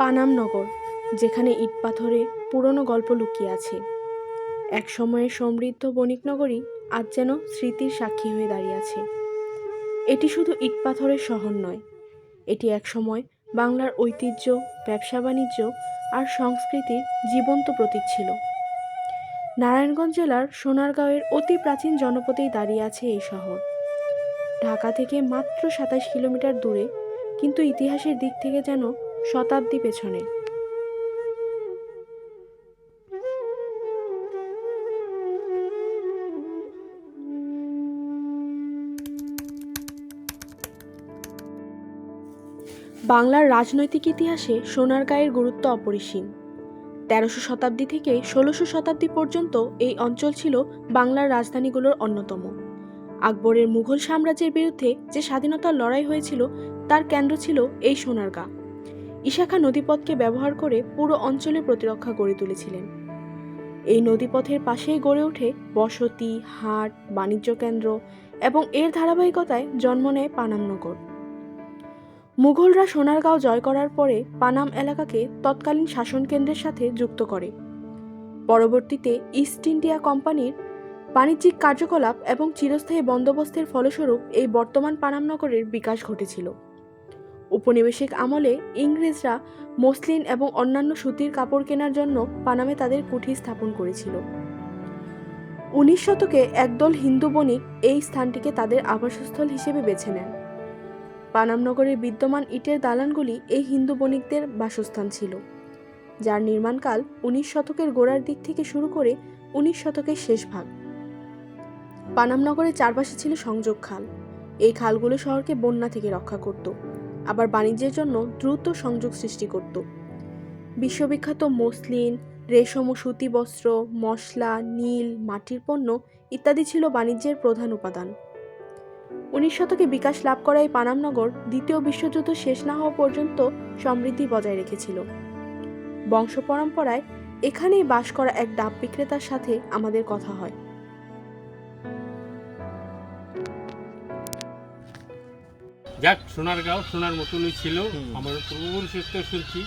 পানাম নগর, যেখানে ইট পাথরে পুরনো গল্প লুকিয়ে আছে। এক সময়ের সমৃদ্ধ বণিক নগরী আজ যেন স্মৃতির সাক্ষী হয়ে দাঁড়িয়ে আছে। এটি শুধু ইট পাথরের শহর নয়, এটি এক সময় বাংলার ঐতিহ্য, ব্যবসা বাণিজ্য আর সংস্কৃতির জীবন্ত প্রতীক ছিল। নারায়ণগঞ্জ জেলার সোনারগাঁওয়ের অতি প্রাচীন জনপদেই দাঁড়িয়ে আছে এই শহর। ঢাকা থেকে মাত্র সাতাশ কিলোমিটার দূরে, কিন্তু ইতিহাসের দিক থেকে যেন শতাব্দী পেছনে। বাংলার রাজনৈতিক ইতিহাসে সোনারগাঁয়ের গুরুত্ব অপরিসীম। তেরোশো শতাব্দী থেকে ষোলোশো শতাব্দী পর্যন্ত এই অঞ্চল ছিল বাংলার রাজধানীগুলোর অন্যতম। আকবরের মুঘল সাম্রাজ্যের বিরুদ্ধে যে স্বাধীনতার লড়াই হয়েছিল, তার কেন্দ্র ছিল এই সোনারগাঁ। ইশাখা নদীপথকে ব্যবহার করে পুরো অঞ্চলে প্রতিরক্ষা গড়ে তুলেছিলেন। এই নদীপথের পাশেই গড়ে ওঠে বসতি, হাট, বাণিজ্য কেন্দ্র এবং এর ধারাবাহিকতায় জন্ম নেয় পানামনগর মুঘলরা সোনারগাঁও জয় করার পরে পানাম এলাকাকে তৎকালীন শাসন কেন্দ্রের সাথে যুক্ত করে। পরবর্তীতে ইস্ট ইন্ডিয়া কোম্পানির বাণিজ্যিক কার্যকলাপ এবং চিরস্থায়ী বন্দোবস্তের ফলস্বরূপ এই বর্তমান পানাম নগরের বিকাশ ঘটেছিল। উপনিবেশিক আমলে ইংরেজরা মসলিন এবং অন্যান্য সুতির কাপড় কেনার জন্য পানামে তাদের কুঠি স্থাপন করেছিল। উনিশ শতকে একদল হিন্দু বণিক এই স্থানটিকে তাদের আবাসস্থল হিসেবে বেছে নেন। পানাম নগরের বিদ্যমান ইটের দালানগুলি এই হিন্দু বণিকদের বাসস্থান ছিল, যার নির্মাণকাল উনিশ শতকের গোড়ার দিক থেকে শুরু করে উনিশ শতকের শেষ ভাগ। পানাম নগরের চারপাশে ছিল সংযোগ খাল এই খালগুলো শহরকে বন্যা থেকে রক্ষা করত। আবার বাণিজ্যের জন্য দ্রুত সংযোগ সৃষ্টি করত। বিশ্ববিখ্যাত মসলিন, রেশম ও সুতি বস্ত্র, মশলা, নীল, মাটির পণ্য ইত্যাদি ছিল বাণিজ্যের প্রধান উপাদান। উনিশ শতকে বিকাশ লাভ করা এই পানামনগর দ্বিতীয় বিশ্বযুদ্ধ শেষ না হওয়া পর্যন্ত সমৃদ্ধি বজায় রেখেছিল। বংশ পরম্পরায় এখানেই বাস করা এক ডাব বিক্রেতার সাথে আমাদের কথা হয়। যাক সোনার গাঁও সোনার মতনই ছিল। আমার পূর্বপুরুষের তো শুনছি।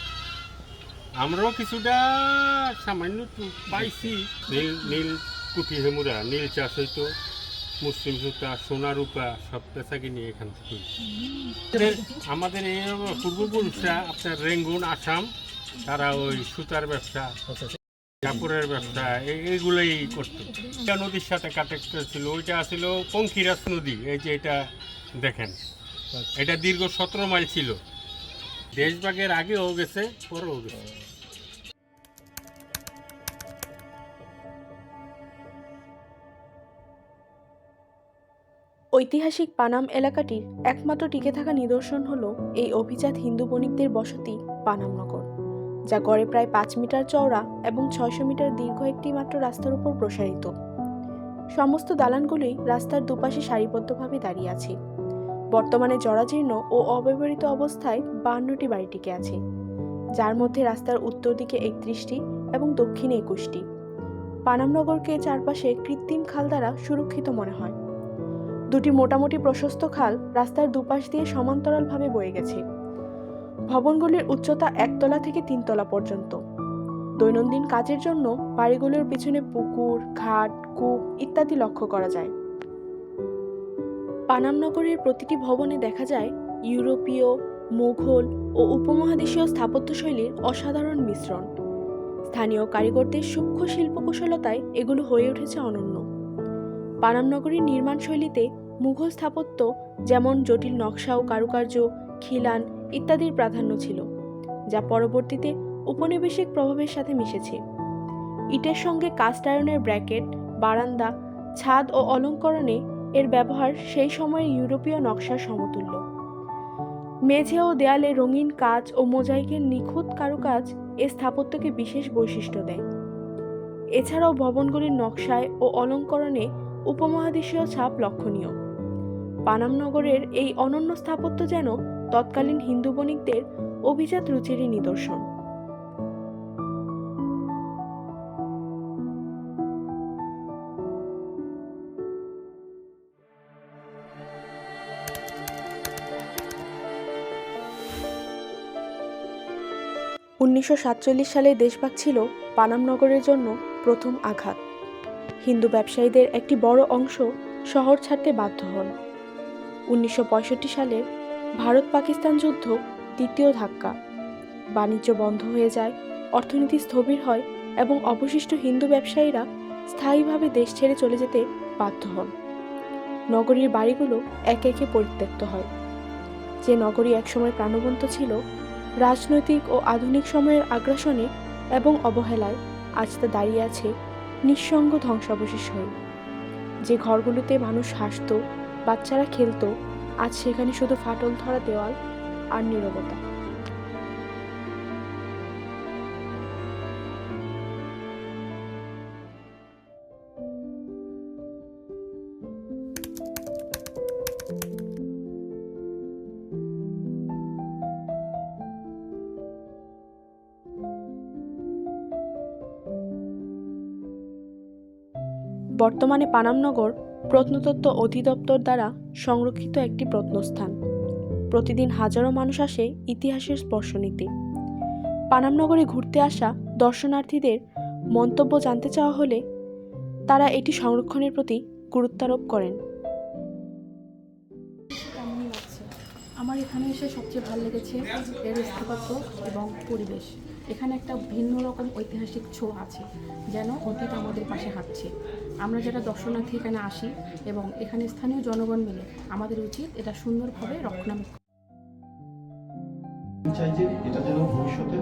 আমরাও কিছুটা সামান্য পাইছি। নীল নীল কুঠি হেমুরা নীল চাষ হইতো মুসলিম সুতা সোনা রূপা সব পেশাকে নিয়ে এখান থেকে। আমাদের এই পূর্বপুরুষরা আপনার রেঙ্গুন আসাম তারা ওই সুতার ব্যবসা কাপড়ের ব্যবসা এইগুলোই করতো। নদীর সাথে কানেক্ট ছিল ওইটা ছিল পঙ্খিরাজ নদী এই যে এটা দেখেন। এটা দীর্ঘ সতেরো মাইল ছিল। দেশভাগের আগেও গেছে পরেও গেছে। ঐতিহাসিক পানাম এলাকাটির একমাত্র টিকে থাকা নিদর্শন হল এই অভিজাত হিন্দু বণিকদের বসতি পানামনগর যা গড়ে প্রায় পাঁচ মিটার চওড়া এবং ছয়শো মিটার দীর্ঘ একটি মাত্র রাস্তার উপর প্রসারিত। সমস্ত দালানগুলোই রাস্তার দুপাশে সারিবদ্ধভাবে দাঁড়িয়ে আছে। বর্তমানে জরাজীর্ণ ও অব্যবহৃত অবস্থায় বান্নটি বাড়ি টিকে আছে, যার মধ্যে রাস্তার উত্তর দিকে একত্রিশটি এবং দক্ষিণে একুশটি। পানামনগরকে চারপাশে কৃত্রিম খাল দ্বারা সুরক্ষিত মনে হয়। দুটি মোটামুটি প্রশস্ত খাল রাস্তার দুপাশ দিয়ে সমান্তরালভাবে বয়ে গেছে। ভবনগুলির উচ্চতা একতলা থেকে তিনতলা পর্যন্ত। দৈনন্দিন কাজের জন্য বাড়িগুলোর পিছনে পুকুর, ঘাট, কূপ ইত্যাদি লক্ষ্য করা যায়। পানামনগরের প্রতিটি ভবনে দেখা যায় ইউরোপীয়, মুঘল ও উপমহাদেশীয় স্থাপত্যশৈলীর অসাধারণ মিশ্রণ। স্থানীয় কারিগরদের সূক্ষ্ম শিল্পকুশলতায় এগুলো হয়ে উঠেছে অনন্য। পানামনগরীর নির্মাণ শৈলীতে মুঘল স্থাপত্য যেমন জটিল নকশা ও কারুকার্য, খিলান ইত্যাদির প্রাধান্য ছিল, যা পরবর্তীতে উপনিবেশিক প্রভাবের সাথে মিশেছে। ইটের সঙ্গে কাস্ট আয়রনের ব্র্যাকেট, বারান্দা, ছাদ ও অলঙ্করণে এর ব্যবহার সেই সময়ের ইউরোপীয় নকশার সমতুল্য। মেঝে ও দেয়ালে রঙিন কাজ ও মোজাইকের নিখুঁত কারুকাজ এ স্থাপত্যকে বিশেষ বৈশিষ্ট্য দেয়। এছাড়াও ভবনগুলির নকশায় ও অলঙ্করণে উপমহাদেশীয় ছাপ লক্ষণীয়। পানাম নগরের এই অনন্য স্থাপত্য যেন তৎকালীন হিন্দু বণিকদের অভিজাত রুচিরই নিদর্শন। উনিশশো সাতচল্লিশ সালে দেশভাগ ছিল পানাম নগরের জন্য প্রথম আঘাত। হিন্দু ব্যবসায়ীদের একটি বড় অংশ শহর ছাড়তে বাধ্য হন। উনিশশো পঁয়ষট্টি সালের ভারত পাকিস্তান যুদ্ধ দ্বিতীয় ধাক্কা। বাণিজ্য বন্ধ হয়ে যায়, অর্থনীতি স্থবির হয় এবং অবশিষ্ট হিন্দু ব্যবসায়ীরা স্থায়ীভাবে দেশ ছেড়ে চলে যেতে বাধ্য হন। নগরীর বাড়িগুলো একে একে পরিত্যক্ত হয়। যে নগরী একসময় প্রাণবন্ত ছিল রাজনৈতিক ও আধুনিক সময়ের আগ্রাসনে এবং অবহেলায় আজ তা দাঁড়িয়ে আছে নিঃসঙ্গ ধ্বংসাবশেষ হয়ে। যে ঘরগুলোতে মানুষ হাসত, বাচ্চারা খেলত, আজ সেখানে শুধু ফাটল ধরা দেওয়াল আর নীরবতা। বর্তমানে পানামনগর প্রত্নতত্ত্ব অধিদপ্তর দ্বারা সংরক্ষিত একটি প্রত্নস্থান। প্রতিদিন হাজারো মানুষ আসে ইতিহাসের স্পর্শ নিতে। পানামনগরে ঘুরতে আসা দর্শনার্থীদের মন্তব্য জানতে চাওয়া হলে তারা এটি সংরক্ষণের প্রতি গুরুত্বারোপ করেন। আমার এখানে এসে সবচেয়ে ভালো লেগেছে এর স্থাপত্য এবং পরিবেশ। এখানে একটা ভিন্ন রকম ঐতিহাসিক ছোঁয়া আছে যেন অতীত আমাদের পাশে হাঁটছে। আমরা যারা দর্শনার্থী এখানে আসি এবং এখানে স্থানীয় জনগণ মিলে আমাদের উচিত এটা সুন্দরভাবে রক্ষণাবেক্ষণ চাই যে এটা যেন ভবিষ্যতে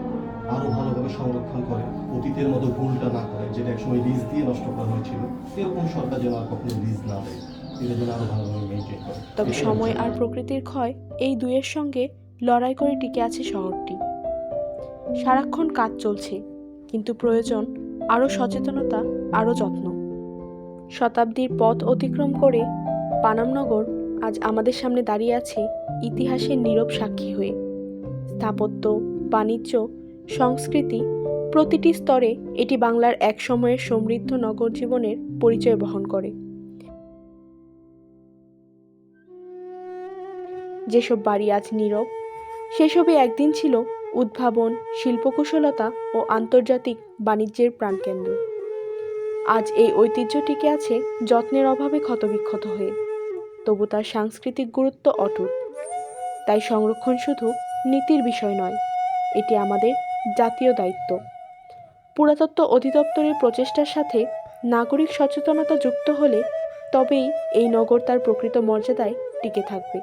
আরও ভালোভাবে সংরক্ষণ করে অতীতের মতো ভুলটা না করে যেটা একসময় লিজ দিয়ে নষ্ট করা হয়েছিল। এরকম সরকার যেন আর কখনো লিজ না দেয় এটা যেন আরও ভালোভাবে মেনটেন করে। তবে সময় আর প্রকৃতির ক্ষয় এই দুয়ের সঙ্গে লড়াই করে টিকে আছে শহরটি। সারাক্ষণ কাজ চলছে, কিন্তু প্রয়োজন আরও সচেতনতা, আরও যত্ন। শতাব্দীর পথ অতিক্রম করে পানামনগর আজ আমাদের সামনে দাঁড়িয়ে আছে ইতিহাসের নীরব সাক্ষী হয়ে। স্থাপত্য, বাণিজ্য, সংস্কৃতি প্রতিটি স্তরে এটি বাংলার এক সময়ের সমৃদ্ধ নগর জীবনের পরিচয় বহন করে। যেসব বাড়ি আজ নীরব, সেসবই একদিন ছিল উদ্ভাবন, শিল্পকুশলতা ও আন্তর্জাতিক বাণিজ্যের প্রাণকেন্দ্র। আজ এই ঐতিহ্য টিকে আছে যত্নের অভাবে ক্ষতবিক্ষত হয়ে। তবু তার সাংস্কৃতিক গুরুত্ব অটুট। তাই সংরক্ষণ শুধু নীতির বিষয় নয়, এটি আমাদের জাতীয় দায়িত্ব। পুরাতত্ত্ব অধিদপ্তরের প্রচেষ্টার সাথে নাগরিক সচেতনতা যুক্ত হলে তবেই এই নগর তার প্রকৃত মর্যাদায় টিকে থাকবে।